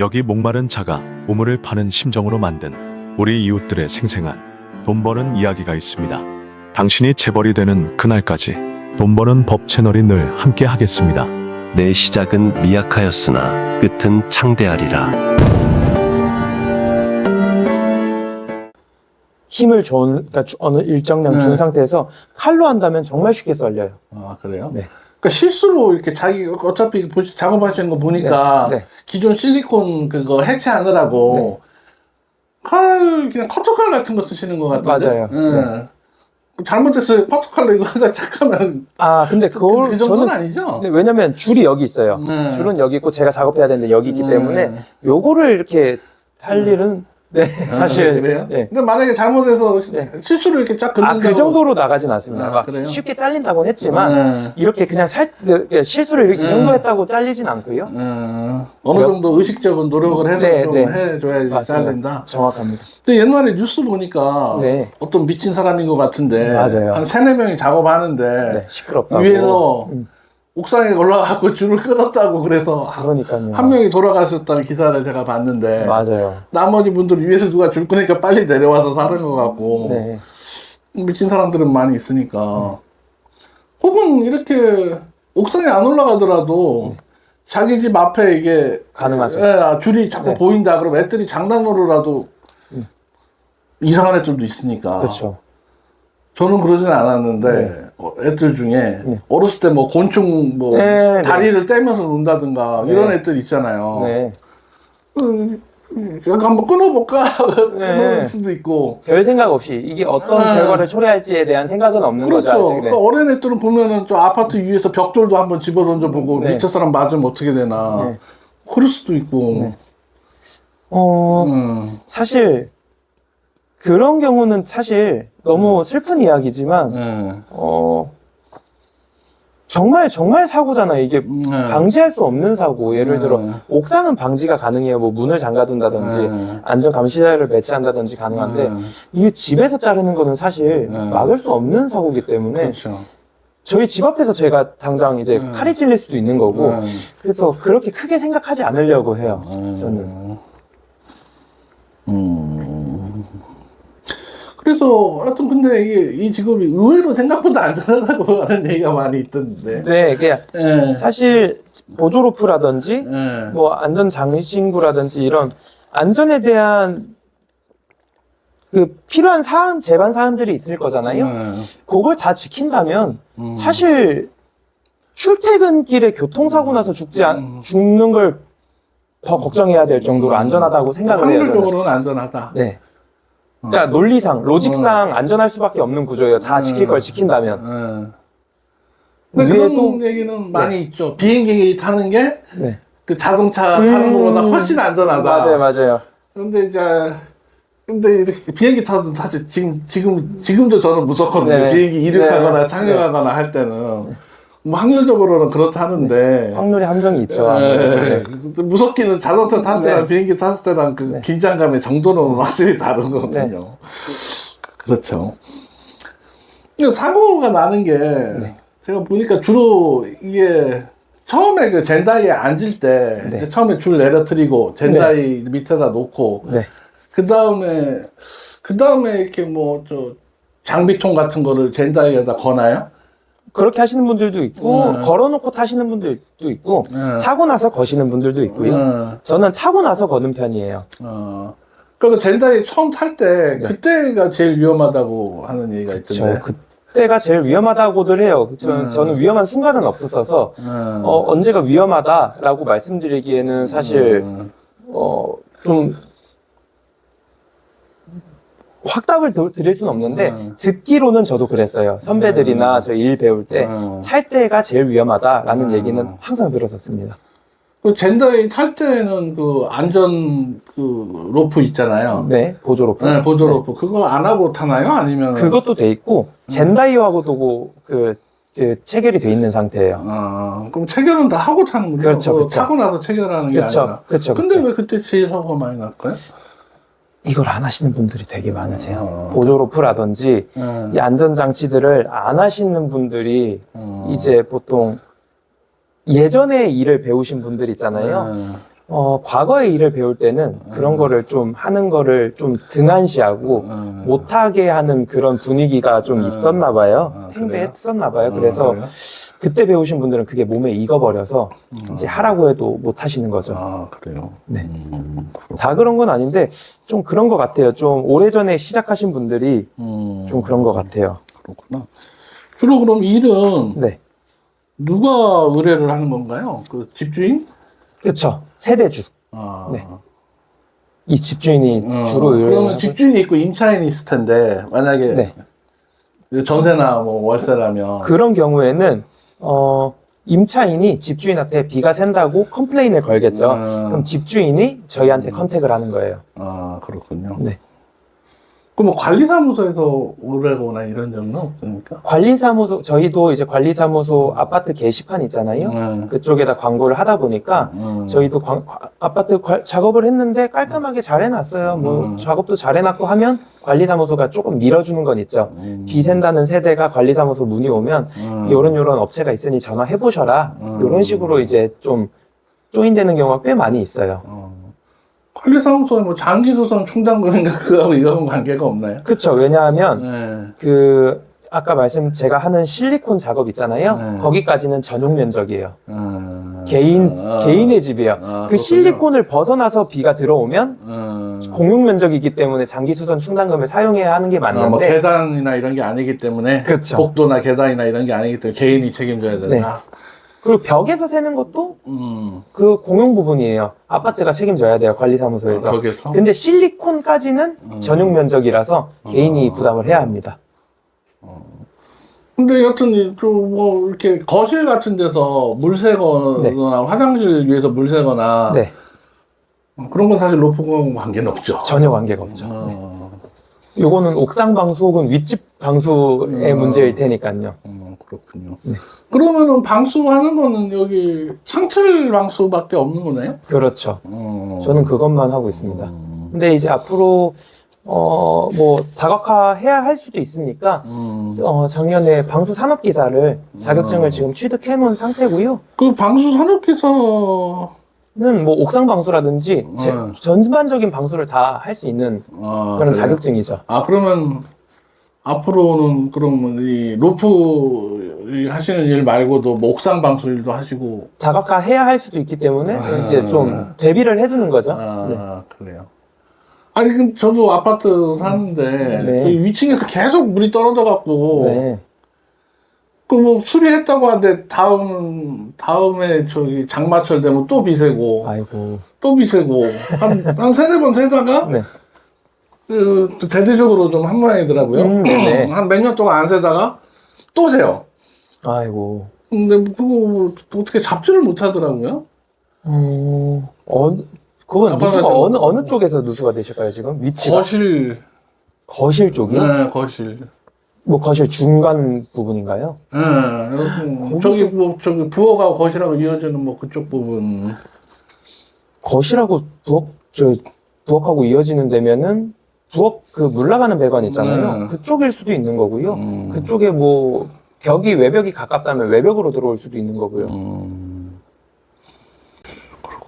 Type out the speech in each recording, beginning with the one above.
여기 목마른 자가 우물을 파는 심정으로 만든 우리 이웃들의 생생한 돈 버는 이야기가 있습니다. 당신이 재벌이 되는 그날까지 돈 버는 법 채널이 늘 함께 하겠습니다. 내 시작은 미약하였으나 끝은 창대하리라. 힘을 준, 그러니까 주- 어느 일정량 준 네. 상태에서 칼로 한다면 정말 쉽게 썰려요. 아 그래요? 네. 그러니까 실수로 이렇게 자기 어차피 작업하시는 거 보니까 네, 네. 기존 실리콘 그거 해체하느라고 칼 그냥 커터칼 같은 거 쓰시는 것 같은데. 맞아요. 예. 잘못했어요. 커터칼로 이거 하다 착하면 아, 근데 그, 그걸 그 정도는 저는 아니죠. 네, 왜냐면 줄이 여기 있어요. 네. 줄은 여기 있고 제가 작업해야 되는데 여기 있기 네. 때문에 요거를 이렇게 할 일은 네, 사실 아, 그래요? 네. 근데 만약에 잘못해서 네. 실수로 이렇게 쫙 아, 긋는다고 그 정도로 나가진 않습니다. 아, 막 그래요? 쉽게 잘린다고는 했지만 네. 이렇게 그냥 살 그, 실수를 이 네. 정도 했다고 잘리진 않고요. 어, 어느 몇- 정도 의식적인 노력을 해서 네, 좀 네. 해줘야지 맞습니다. 잘린다. 정확합니다. 근데 옛날에 뉴스 보니까 네. 어떤 미친 사람인 것 같은데 맞아요. 한 세네 명이 작업하는데 네, 시끄럽다고. 위에서 음. 옥상에 올라가고 줄을 끊었다고 그래서 그러니까요. 한 명이 돌아가셨다는 기사를 제가 봤는데 맞아요. 나머지 분들 위에서 누가 줄 끄니까 빨리 내려와서 사는 것 같고 네. 미친 사람들은 많이 있으니까 혹은 이렇게 옥상에 안 올라가더라도 자기 집 앞에 이게 가능하죠. 예, 아, 줄이 자꾸 네. 보인다 그러면 애들이 장난으로라도 이상한 애들도 있으니까 그렇죠. 저는 그러진 않았는데 어, 애들 중에 네. 어렸을 때 뭐 곤충 뭐 네, 네. 다리를 떼면서 논다든가 네. 이런 애들 있잖아요. 네. 음, 약간 한번 끊어볼까 네. 끊을 수도 있고 별 생각 없이 이게 어떤 네. 결과를 초래할지에 대한 생각은 없는 그렇죠. 거죠. 아직. 네. 그러니까 어린 애들은 보면은 저 아파트 위에서 벽돌도 한번 집어 던져보고 네. 밑에 사람 맞으면 어떻게 되나 네. 그럴 수도 있고. 어, 음, 사실 그런 경우는 사실 너무 슬픈 이야기지만 네. 어 정말 정말 사고잖아요. 이게 네. 방지할 수 없는 사고. 예를 네. 들어 옥상은 방지가 가능해요. 뭐 문을 잠가둔다든지 네. 안전 감시자를 배치한다든지 가능한데 네. 이게 집에서 자르는 거는 사실 네. 막을 수 없는 사고기 때문에 그렇죠. 저희 집 앞에서 제가 당장 이제 네. 칼이 찔릴 수도 있는 거고 네. 그래서 그렇게 크게 생각하지 않으려고 해요. 음. 저는. 음. 그래서 하여튼 근데 이게 이 직업이 의외로 생각보다 안전하다고 하는 얘기가 많이 있던데. 네, 이게 예. 사실 보조로프라든지 예. 뭐 안전 장신구라든지 이런 안전에 대한 그 필요한 사항 제반 사항들이 있을 거잖아요. 예. 그걸 다 지킨다면 음. 사실 출퇴근길에 교통사고 나서 죽지 않, 음. 죽는 걸 더 걱정해야 될 정도로 안전하다고 생각을 해요. 저는. 확률적으로는 안전하다. 네. 그러니까 논리상, 로직상 안전할 수밖에 없는 구조예요. 다 지킬 걸 지킨다면. 예. 근데 그런 위에도- 얘기는 많이 있죠. 비행기 타는 게 그 네. 자동차 음. 타는 것보다 훨씬 안전하다. 맞아요, 맞아요. 근데 이제 근데 이렇게 비행기 타도 사실 지금 지금 지금도 저는 무섭거든요. 네. 비행기 이륙하거나 네. 착륙하거나 할 때는 뭐 확률적으로는 그렇다는데 확률의 함정이 있죠. 예. 근데 무섭기는 자동차 탔을 때랑 네. 비행기 탔을 때랑 그 네. 긴장감의 정도는 확실히 다른 거거든요. 그렇죠. 사고가 나는 게 네. 제가 보니까 주로 이게 처음에 그 젠다이에 앉을 때 네. 처음에 줄 내려뜨리고 젠다이 밑에다 놓고 네. 그 다음에 그 다음에 이렇게 뭐 저 장비통 같은 거를 젠다이에다 거나요? 그렇게 하시는 분들도 있고, 네. 걸어놓고 타시는 분들도 있고, 네. 타고 나서 거시는 분들도 있고요. 어, 저는 타고 나서 거는 편이에요. 어. 그러니까 젠다이 처음 탈때 그때가 제일 위험하다고 하는 얘기가 저 있던데. 그 때가 제일 위험하다고들 해요. 저는, 음. 저는 위험한 순간은 없었어서, 어. 어, 언제가 위험하다라고 말씀드리기에는 사실, 음. 어, 좀, 확답을 도- 드릴 수는 없는데, 음. 듣기로는 저도 그랬어요. 선배들이나 저 일 배울 때, 음. 탈 때가 제일 위험하다라는 음. 얘기는 항상 들었었습니다. 그 젠다이 탈 때는 그 안전 그 로프 있잖아요. 네, 보조 로프. 네, 보조 로프 그거 안 하고 타나요? 아니면 그것도 돼 있고, 음. 젠다이어하고도 그, 그 체결이 돼 있는 상태예요. 어, 그럼 체결은 다 하고 타는군요. 그렇죠, 그거 그렇죠. 타고 나서 체결하는 게 그렇죠, 아니라. 그렇죠, 근데. 왜 그때 제일 사고가 많이 날까요? 이걸 안 하시는 분들이 되게 많으세요. 어. 보조 로프라든지 네. 이 안전 장치들을 안 하시는 분들이 어. 이제 보통 예전에 일을 배우신 분들 있잖아요. 네. 어, 과거의 일을 배울 때는 그런 음. 거를 좀 하는 거를 좀 등한시하고 음. 못하게 하는 그런 분위기가 좀 음. 있었나 봐요. 아, 그래요? 팽배했었나 봐요. 아, 그래서 그래요? 그때 배우신 분들은 그게 몸에 익어버려서 이제 하라고 해도 못 하시는 거죠. 아 그래요. 네. 음, 그렇- 다 그런 건 아닌데 좀 그런 것 같아요. 좀 오래전에 시작하신 분들이 음, 좀 그런 것 같아요. 그렇구나. 주로 그럼 일은 네. 누가 의뢰를 하는 건가요? 그 집주인? 그쵸. 세대주. 아. 네. 이 집주인이 어, 주로 의뢰를 그러면 하고- 집주인이 있고 임차인이 있을 텐데 만약에 네. 전세나 뭐 월세라면 그런 경우에는 어 임차인이 집주인한테 비가 샌다고 컴플레인을 걸겠죠. 음. 그럼 집주인이 저희한테 컨택을 하는 거예요. 아 그렇군요. 네. 그럼 뭐 관리사무소에서 의뢰거나 이런 적은 없습니까? 관리사무소 저희도 이제 관리사무소 아파트 게시판 있잖아요. 음. 그쪽에다 광고를 하다 보니까 음. 저희도 광- 과- 아파트 관- 작업을 했는데 깔끔하게 잘 해놨어요. 뭐 음. 작업도 잘 해놨고 하면 관리사무소가 조금 밀어주는 건 있죠. 음. 비 샌다는 세대가 관리사무소 문의 오면 음. 요런 요런 업체가 있으니 전화해 보셔라. 음. 요런 식으로 이제 좀 조인되는 경우가 꽤 많이 있어요. 어. 관리사무소는 뭐 장기소송 충당금인가 그거하고 이거하고 관계가 없나요? 그렇죠. 왜냐하면 네. 그 아까 말씀 제가 하는 실리콘 작업 있잖아요. 네. 거기까지는 전용 면적이에요. 음. 개인 아. 개인의 집이에요. 아, 그 그렇군요. 실리콘을 벗어나서 비가 들어오면 음. 공용 면적이기 때문에 장기 수선 충당금을 사용해야 하는 게 아, 뭐 맞는데 계단이나 이런 게 아니기 때문에 그쵸. 복도나 계단이나 이런 게 아니기 때문에 개인이 책임져야 된다. 그리고 벽에서 세는 것도 음. 그 공용 부분이에요. 아파트가 책임져야 돼요. 관리사무소에서. 아, 거기서 근데 실리콘까지는 음. 전용 면적이라서 개인이 어. 부담을 해야 합니다. 근데 여튼 좀뭐 이렇게 거실 같은 데서 물 새거나 화장실 위에서 물 새거나 네, 그런 건 사실 로프공하고 관계는 없죠. 전혀 관계가 없죠. 어, 요거는 옥상 방수 혹은 윗집 방수의 음. 문제일 테니까요. 어, 그렇군요. 네. 그러면은 방수하는 거는 여기 창틀 방수밖에 없는 거네요? 그렇죠. 어. 저는 그것만 하고 있습니다. 음. 근데 이제 앞으로 어 뭐 다각화 해야 할 수도 있으니까 음. 어 작년에 방수 산업기사를 자격증을 음. 지금 취득해 놓은 상태고요. 그 방수 산업기사 는뭐 옥상 방수라든지 제- 음. 전반적인 방수를 다 할 수 있는 아, 그런 그래요? 자격증이죠. 아 그러면 앞으로는 그러면 이 로프 하시는 일 말고도 뭐 옥상 방수 일도 하시고 다각화 해야 할 수도 있기 때문에 아. 이제 좀 대비를 해두는 거죠. 아 네. 그래요. 아니 그 저도 아파트 사는데 네. 그 위층에서 계속 물이 떨어져 갖고 네. 그뭐 수리했다고 하는데 다음 다음에 저기 장마철 되면 또 비세고 아이고. 또 비세고 한 한 세네 번 세다가 네. 그, 또 대대적으로 좀 한 모양이더라고요. 음, 네. 한 몇 년 동안 안 세다가 또 세요. 아이고. 근데 그거 뭐 어떻게 잡지를 못 하더라고요. 음, 어, 그건 누수가 좀- 어느 어느 쪽에서 누수가 되실까요 지금 위치가 거실, 거실 쪽이요? 네, 거실. 뭐 거실 중간 부분인가요? 네, 여기 저기 뭐 저기 부엌하고 거실하고 이어지는 뭐 그쪽 부분. 거실하고 부엌 저 부엌하고 이어지는 데면은 부엌 그 물 나가는 배관 있잖아요. 네. 그쪽일 수도 있는 거고요. 음. 그쪽에 뭐 벽이 외벽이 가깝다면 외벽으로 들어올 수도 있는 거고요. 음,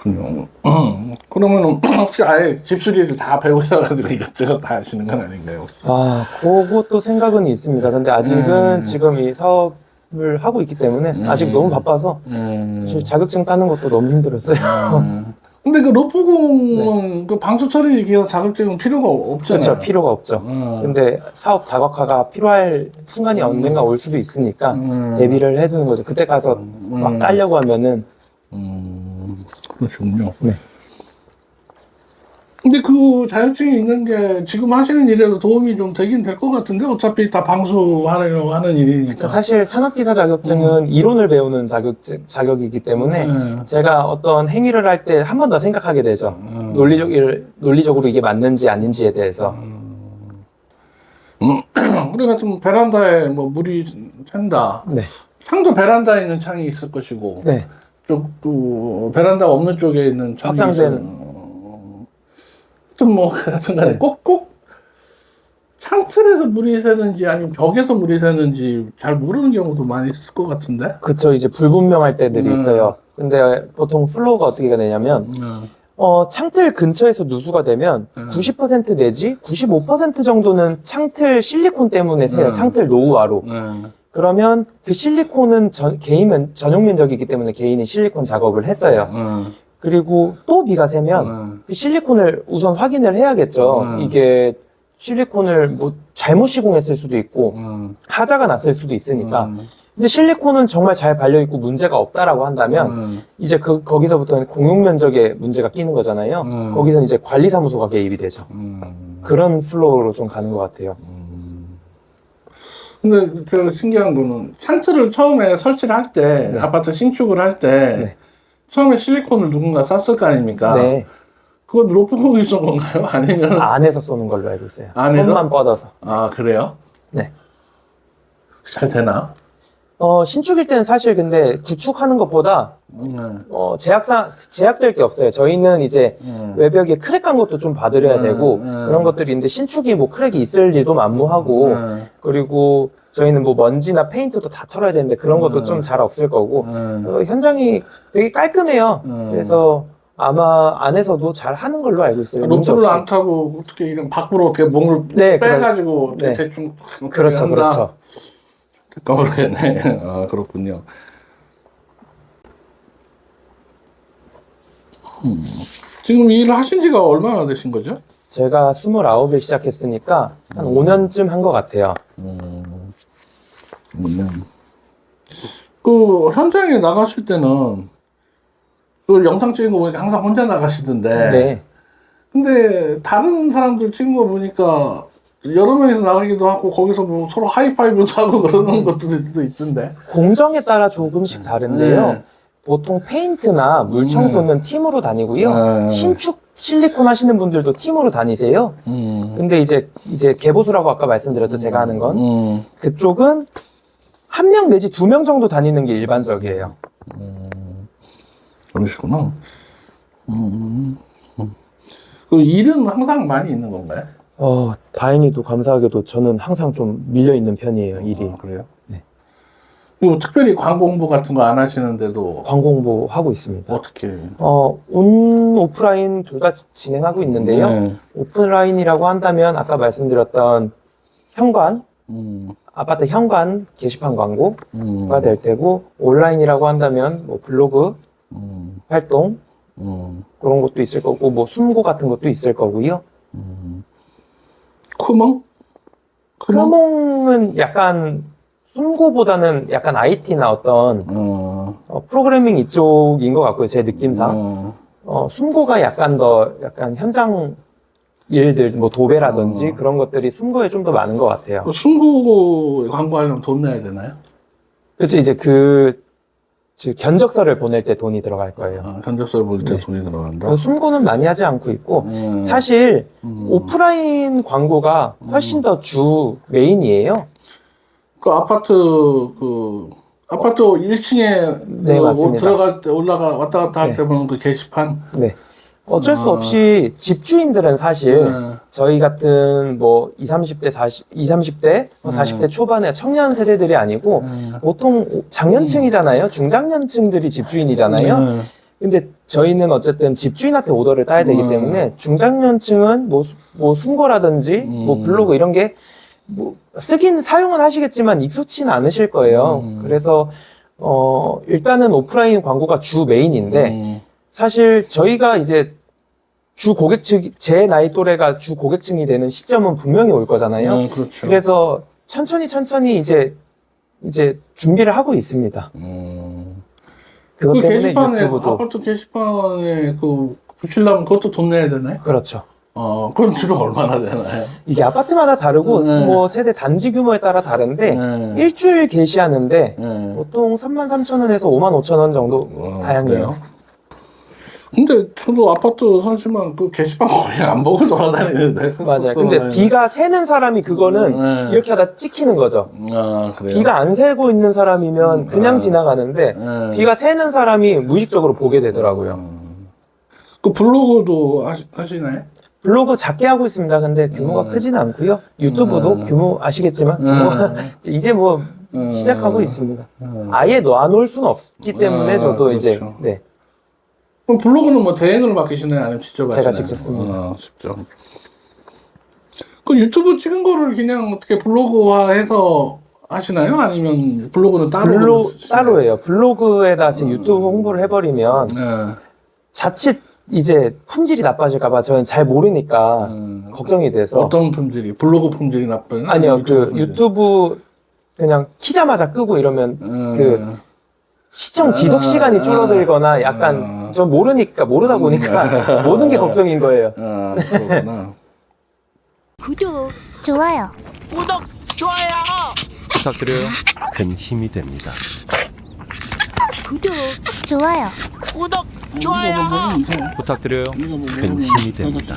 그렇군요. 음, 그러면 혹시 아예 집수리를 다 배우셔가지고 이것저것 다 하시는 건 아닌가요? 혹시? 아, 그것도 생각은 있습니다. 근데 아직은 음. 지금 이 사업을 하고 있기 때문에 음. 아직 너무 바빠서 음. 사실 자격증 따는 것도 너무 힘들었어요. 음. 근데 그 로프공은 그 방수 처리 기업 자격증은 필요가 없잖아요. 그렇죠. 필요가 없죠. 음. 근데 사업 다각화가 필요할 순간이 언젠가 올 수도 있으니까 음. 대비를 해두는 거죠. 그때 가서 막 따려고 하면은 음, 그렇군요. 네. 근데 그 자격증이 있는 게 지금 하시는 일에도 도움이 좀 되긴 될 것 같은데 어차피 다 방수하려고 하는 일이니까. 사실 산업기사 자격증은 이론을 배우는 자격증, 자격이기 때문에 음. 제가 어떤 행위를 할 때 한 번 더 생각하게 되죠. 음. 논리적, 논리적으로 이게 맞는지 아닌지에 대해서. 우리가 좀 베란다에 뭐 물이 샌다. 네. 창도 베란다에 있는 창이 있을 것이고 네. 쪽도 베란다 없는 쪽에 있는 확장된- 있을- 좀뭐 하여튼간에 네. 꼭꼭 창틀에서 물이 새는지 아니면 벽에서 물이 새는지 잘 모르는 경우도 많이 있을 것 같은데. 그쵸. 이제 불분명할 때들이 음. 있어요. 근데 보통 플로우가 어떻게 되냐면 음. 어, 창틀 근처에서 누수가 되면 음. 90% 내지 95% 정도는 창틀 실리콘 때문에 새요. 음. 창틀 노후화로. 음. 그러면 그 실리콘은 전, 개인 면, 전용 면적이기 때문에 개인이 실리콘 작업을 했어요. 음. 그리고 또 비가 새면 음. 그 실리콘을 우선 확인을 해야겠죠. 음. 이게 실리콘을 뭐 잘못 시공했을 수도 있고 음. 하자가 났을 수도 있으니까. 음. 근데 실리콘은 정말 잘 발려 있고 문제가 없다라고 한다면 음. 이제 그 거기서부터는 공용 면적에 문제가 끼는 거잖아요. 음. 거기서 이제 관리사무소가 개입이 되죠. 음. 그런 플로우로 좀 가는 것 같아요. 근데 저 신기한 거는 창틀을 처음에 설치를 할때 네. 아파트 신축을 할 때 네. 처음에 실리콘을 누군가 쌌을 거 아닙니까? 네. 그건 로프공이 쏜 건가요? 아니면 안에서 쏘는 걸로 알고 있어요. 안에서? 손만 뻗어서. 아 그래요? 네. 잘 되나? 어, 신축일 때는 사실 근데 구축하는 것보다 음. 어, 제약사, 제약될 게 없어요. 저희는 이제 음. 외벽에 크랙 간 것도 좀 봐드려야 음, 되고 음. 그런 것들이 있는데 신축이 뭐 크랙이 있을 일도 만무하고 음. 그리고 저희는 뭐 먼지나 페인트도 다 털어야 되는데 그런 것도 음. 좀잘 없을 거고 음. 어, 현장이 되게 깔끔해요. 음. 그래서 아마 안에서도 잘 하는 걸로 알고 있어요. 로프를 없이. 안 타고 어떻게 이런 밖으로 어떻게 몸을 네, 빼가지고 네. 대충 그렇죠, 한다? 그렇죠. 모르겠네. 아 그렇군요. 음. 지금 이 일을 하신 지가 얼마나 되신 거죠? 제가 29에 시작했으니까 한 음. 5년쯤 한 것 같아요. 음. 그 현장에 나가실 때는 그 영상 찍은 거 보니까 항상 혼자 나가시던데. 네. 근데 다른 사람들 찍은 거 보니까 여러 명이서 나가기도 하고 거기서 뭐 서로 하이파이브도 하고 음. 그러는 것들도 있던데. 공정에 따라 조금씩 다른데요. 네. 보통 페인트나 물 청소는 팀으로 다니고요. 네. 신축 실리콘 하시는 분들도 팀으로 다니세요. 음. 근데 이제 이제 개보수라고 아까 말씀드렸죠. 제가 하는 건 음. 그쪽은 한 명 내지 두 명 정도 다니는 게 일반적이에요. 그러시구나. 음. 음. 그 일은 항상 많이 있는 건가요? 어, 다행히도 감사하게도 저는 항상 좀 밀려 있는 편이에요, 일이. 아, 그래요? 네. 그리고 특별히 광고 홍보 같은 거 안 하시는데도 광고 홍보 하고 있습니다. 어떻게? 어, 온 오프라인 둘 다 진행하고 있는데요. 네. 오프라인이라고 한다면 아까 말씀드렸던 현관, 음. 아파트 현관 게시판 광고가 음. 될 테고 온라인이라고 한다면 뭐 블로그 음. 활동 음. 그런 것도 있을 거고 뭐 숨고 같은 것도 있을 거고요. 음. 쿠멍? 크로몽은 약간 숨고보다는 약간 IT나 어떤 어. 어, 프로그래밍 이쪽인 것 같고요. 제 느낌상. 어. 어, 숨고가 약간 더 약간 현장 일들 뭐 도배라든지 어. 그런 것들이 숨고에 좀 더 많은 것 같아요. 그 승부 광고하려면 돈 내야 되나요? 그렇죠. 이제 그, 즉 견적서를 보낼 때 돈이 들어갈 거예요. 아, 현접서를 볼때 네. 돈이 들어간다. 그 숨고는 많이 하지 않고 있고 음. 사실 음. 오프라인 광고가 훨씬 더 주 메인이에요. 그 아파트 그 아파트 1층에 네, 그 맞습니다. 들어갈 때 올라가 왔다 갔다 할 네. 때 보는 그 게시판. 네. 어쩔 수 아. 없이 집주인들은 사실 네. 저희 같은 뭐 20, 30대, 40, 20, 30대, 뭐 음. 40대 초반의 청년 세대들이 아니고 네. 보통 장년층이잖아요. 중장년층들이 집주인이잖아요. 네. 근데 저희는 어쨌든 집주인한테 오더를 따야 되기 음. 때문에 중장년층은 뭐, 수- 뭐 순고라든지 뭐 음. 블로그 이런 게 뭐 쓰긴 사용은 하시겠지만 익숙치는 않으실 거예요. 음. 그래서 어 일단은 오프라인 광고가 주 메인인데 음. 사실 저희가 이제 주 고객층 제 나이 또래가 주 고객층이 되는 시점은 분명히 올 거잖아요. 네, 그렇죠. 그래서 천천히 천천히 이제 이제 준비를 하고 있습니다. 음. 그것 그 때문에 게시판에 유튜브도 아파트 게시판에 그 붙이려면 그것도 돈 내야 되나요? 그렇죠. 어, 그건 주로 얼마나 되나요? 이게 아파트마다 다르고 네. 뭐 세대 단지 규모에 따라 다른데 네. 일주일 게시하는데 네. 보통 3만 3천 원에서 5만 5천 원 정도 어, 다양해요. 그래요? 근데 저도 아파트 사시면 그 게시판 거의 안 보고 돌아다니는데. 맞아요. 근데 비가 새는 사람이 그거는 네. 이렇게 하다 찍히는 거죠. 아, 그래요? 비가 안 새고 있는 사람이면 그냥 네. 지나가는데 네. 비가 새는 사람이 무의식적으로 보게 되더라고요. 그 블로그도 하시, 하시나요? 블로그 작게 하고 있습니다. 근데 규모가 네. 크진 않고요. 유튜브도 네. 규모 아시겠지만 네. 규모가 이제 뭐 음. 시작하고 있습니다. 음. 아예 놔놓을 수는 없기 때문에 아, 저도 이제 그렇죠. 네. 그럼 블로그는 뭐 대행으로 맡기시나요? 아니면 직접 제가 하시나요? 직접 씁니다. 어, 직접. 그 유튜브 찍은 거를 그냥 어떻게 블로그화해서 하시나요? 아니면 블로그는 따로? 블로? 따로 해요. 블로그에다 제 유튜브 홍보를 해버리면 네. 자칫 이제 품질이 나빠질까봐 저는 잘 모르니까 음. 걱정이 돼서 어떤 품질이? 블로그 품질이 나빠요? 아니요 그 품질? 유튜브 그냥 키자마자 끄고 이러면 음. 그 시청 지속 시간이 아, 줄어들거나 약간 아. 전 모르니까 모르다 보니까 모든 게 걱정인 거예요. 아, 그렇구나. 구독, 좋아요. 부탁드려요. 큰 힘이 됩니다. 구독, 좋아요. 부탁드려요. 큰 힘이 됩니다.